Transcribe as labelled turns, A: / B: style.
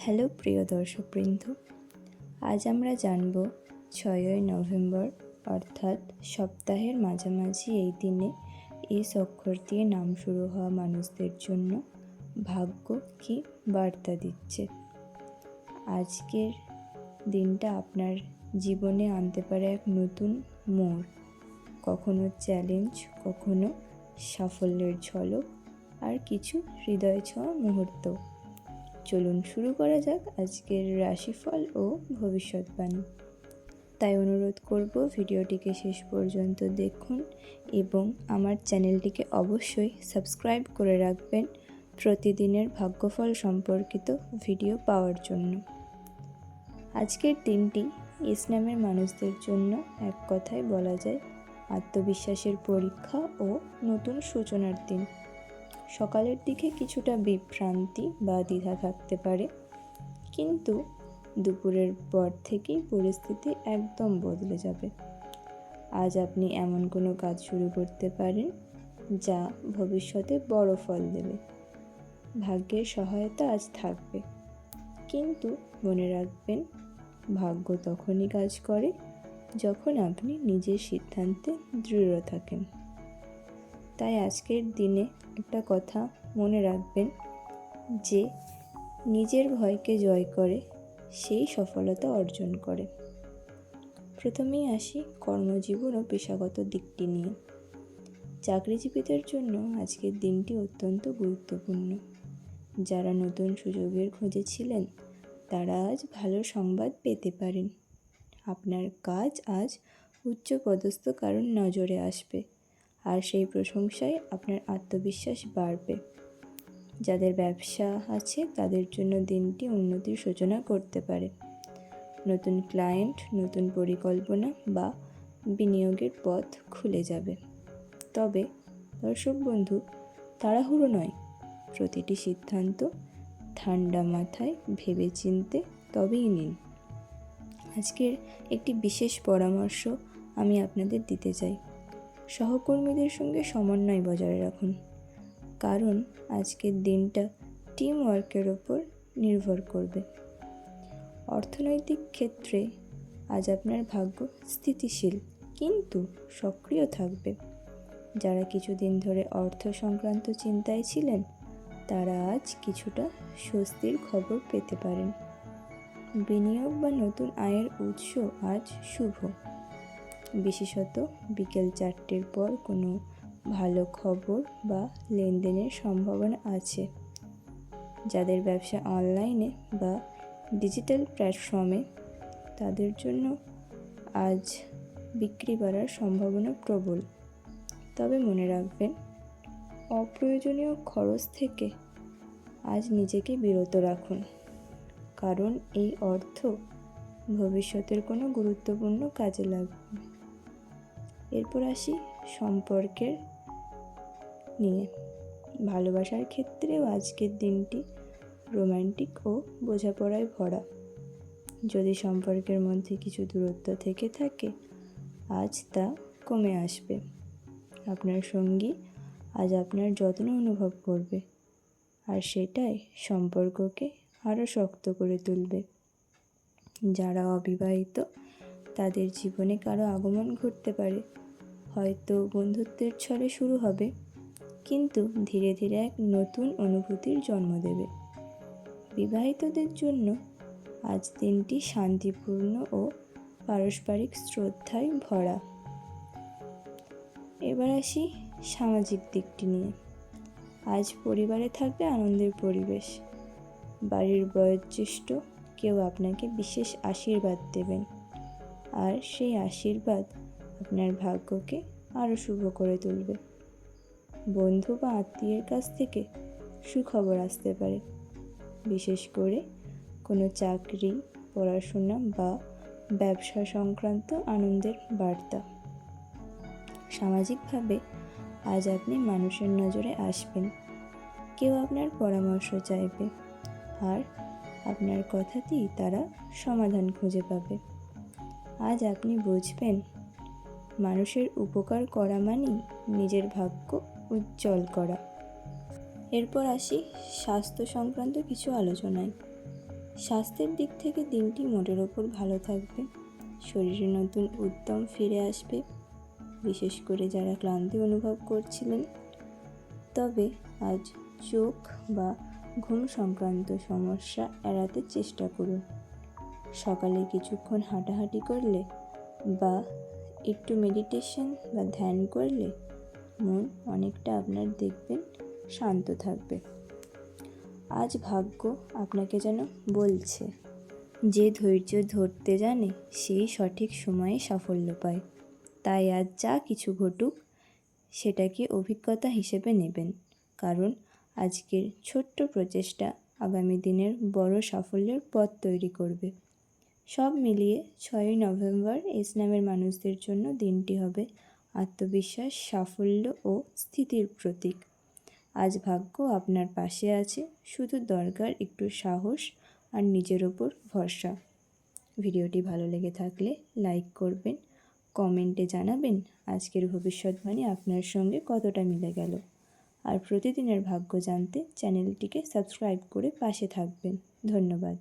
A: Hello প্রিয় দর্শকবৃন্দ, আজ আমরা জানব ছয়ই নভেম্বর, অর্থাৎ সপ্তাহের মাঝামাঝি এই দিনে এস অক্ষর দিয়ে নাম শুরু হওয়া মানুষদের জন্য ভাগ্য কী বার্তা দিচ্ছে। আজকের দিনটা আপনার জীবনে আনতে পারে এক নতুন মোড়, কখনো চ্যালেঞ্জ, কখনো সাফল্যের ঝলক, আর কিছু হৃদয় ছোঁয়া মুহূর্ত। চলুন শুরু করা যাক আজকের রাশিফল ও ভবিষ্যৎবাণী। তাই অনুরোধ করব ভিডিওটিকে শেষ পর্যন্ত দেখুন এবং আমার চ্যানেলটিকে অবশ্যই সাবস্ক্রাইব করে রাখবেন প্রতিদিনের ভাগ্যফল সম্পর্কিত ভিডিও পাওয়ার জন্য। আজকের দিনটি ইসলামের মানুষদের জন্য এক কথায় বলা যায় আত্মবিশ্বাসের পরীক্ষা ও নতুন সূচনার দিন। সকালের দিকে কিছুটা বিভ্রান্তি বা দ্বিধা থাকতে পারে। কিন্তু দুপুরের পর থেকেই পরিস্থিতি একদম বদলে যাবে। আজ আপনি এমন কোনো কাজ শুরু করতে পারেন যা ভবিষ্যতে বড় ফল দেবে। ভাগ্যের সহায়তা আজ থাকবে। কিন্তু মনে রাখবেন, ভাগ্য তখনই কাজ করে যখন আপনি নিজের সিদ্ধান্তে দৃঢ় থাকেন। তাই আজকের দিনে একটা কথা মনে রাখবেন যে নিজের ভয়কে জয় করে সেই সফলতা অর্জন করে। প্রথমেই আসি কর্মজীবন ও পেশাগত দিকটি নিয়ে। চাকরিজীবীদের জন্য আজকের দিনটি অত্যন্ত গুরুত্বপূর্ণ। যারা নতুন সুযোগের খোঁজে ছিলেন, তারা আজ ভালো সংবাদ পেতে পারেন। আপনার কাজ আজ উচ্চপদস্থ কারণ নজরে আসবে। আর সেই প্রশংসায় আপনার আত্মবিশ্বাস বাড়বে। যাদের ব্যবসা আছে, তাদের জন্য দিনটি উন্নতির সূচনা করতে পারে। নতুন ক্লায়েন্ট নতুন পরিকল্পনা বা বিনিয়োগের পথ খুলে যাবে। তবে, দর্শক বন্ধু, তাড়াহুড়ো নয়। প্রতিটি সিদ্ধান্ত ঠান্ডা মাথায় ভেবে চিনতে তবেই নিন। আজকের একটি বিশেষ পরামর্শ আমি আপনাদের দিতে চাই। সহকর্মীদের সঙ্গে সমন্বয় বজায় রাখুন। কারণ আজকের দিনটা টিম ওয়ার্কের ওপর নির্ভর করবে। অর্থনৈতিক ক্ষেত্রে আজ আপনার ভাগ্য স্থিতিশীল, কিন্তু সক্রিয় থাকবে। যারা কিছুদিন ধরে অর্থ সংক্রান্ত চিন্তায় ছিলেন, তারা আজ কিছুটা স্বস্তির খবর পেতে পারেন। বিনিয়োগ বা নতুন আয়ের উৎস আজ শুভ। বিশেষত বিকেল চারটের পর কোনো ভালো খবর বা লেনদেনের সম্ভাবনা আছে। যাদের ব্যবসা অনলাইনে বা ডিজিটাল প্ল্যাটফর্মে, তাদের জন্য আজ বিক্রি বাড়ার সম্ভাবনা প্রবল। তবে মনে রাখবেন, অপ্রয়োজনীয় খরচ থেকে আজ নিজেকে বিরত রাখুন। কারণ এই অর্থ ভবিষ্যতের কোনো গুরুত্বপূর্ণ কাজে লাগবে। এরপর আসি সম্পর্কের নিয়ে। ভালোবাসার ক্ষেত্রেও আজকের দিনটি রোম্যান্টিক ও বোঝাপড়ায় ভরা। যদি সম্পর্কের মধ্যে কিছু দূরত্ব থেকে থাকে, আজ তা কমে আসবে। আপনার সঙ্গী আজ আপনার যত্ন অনুভব করবে আর সেটাই সম্পর্ককে আরও শক্ত করে তুলবে। যারা অবিবাহিত তাদের জীবনে কারও আগমন ঘটতে পারে। হয়তো বন্ধুত্বের ছলে শুরু হবে, কিন্তু ধীরে ধীরে এক নতুন অনুভূতির জন্ম দেবে। বিবাহিতদের জন্য আজ দিনটি শান্তিপূর্ণ ও পারস্পরিক শ্রদ্ধায় ভরা। এবার আসি সামাজিক দিকটি নিয়ে। আজ পরিবারে থাকবে আনন্দের পরিবেশ। বাড়ির বয়োজ্যেষ্ঠ কেউ আপনাকে বিশেষ আশীর্বাদ দেবেন। আর সেই আশীর্বাদ আপনার ভাগ্যকে আরও শুভ করে তুলবে। বন্ধু বা আত্মীয়ের কাছ থেকে সুখবর আসতে পারে। বিশেষ করে কোনো চাকরি, পড়াশোনা বা ব্যবসা সংক্রান্ত আনন্দের বার্তা। সামাজিকভাবে আজ আপনি মানুষের নজরে আসবেন। কেউ আপনার পরামর্শ চাইবে আর আপনার কথাতেই তারা সমাধান খুঁজে পাবে। আজ আপনি বুঝবেন, মানুষের উপকার করা মানেই নিজের ভাগ্য উজ্জ্বল করা। এরপর আসি স্বাস্থ্য সংক্রান্ত কিছু আলোচনায়। স্বাস্থ্যের দিক থেকে দিনটি মোটের ওপর ভালো থাকবে, শরীরে নতুন উদ্যম ফিরে আসবে, বিশেষ করে যারা ক্লান্তি অনুভব করছিলেন। তবে আজ চোখ বা ঘুম সংক্রান্ত সমস্যা এড়াতে চেষ্টা করুন। সকালে কিছুক্ষণ হাঁটাহাঁটি করলে বা একটু মেডিটেশন বা ধ্যান করলে মন অনেকটা আপনার দেখবেন শান্ত থাকবে। আজ ভাগ্য আপনাকে যেন বলছে, যে ধৈর্য ধরতে জানে সেই সঠিক সময়ে সাফল্য পায়। তাই আজ যা কিছু ঘটুক, সেটাকে অভিজ্ঞতা হিসেবে নেবেন। কারণ আজকের ছোট্ট প্রচেষ্টা আগামী দিনের বড় সাফল্যের পথ তৈরি করবে। সব মিলিয়ে ছয়ই নভেম্বর ইসলামের মানুষদের জন্য দিনটি হবে আত্মবিশ্বাস, সাফল্য ও স্থিতির প্রতীক। আজ ভাগ্য আপনার পাশে আছে, শুধু দরকার একটু সাহস আর নিজের ওপর ভরসা। ভিডিওটি ভালো লেগে থাকলে লাইক করবেন, কমেন্টে জানাবেন আজকের ভবিষ্যৎবাণী আপনার সঙ্গে কতটা মিলে গেল। আর প্রতিদিনের ভাগ্য জানতে চ্যানেলটিকে সাবস্ক্রাইব করে পাশে থাকবেন। ধন্যবাদ।